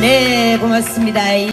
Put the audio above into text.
네, 고맙습니다.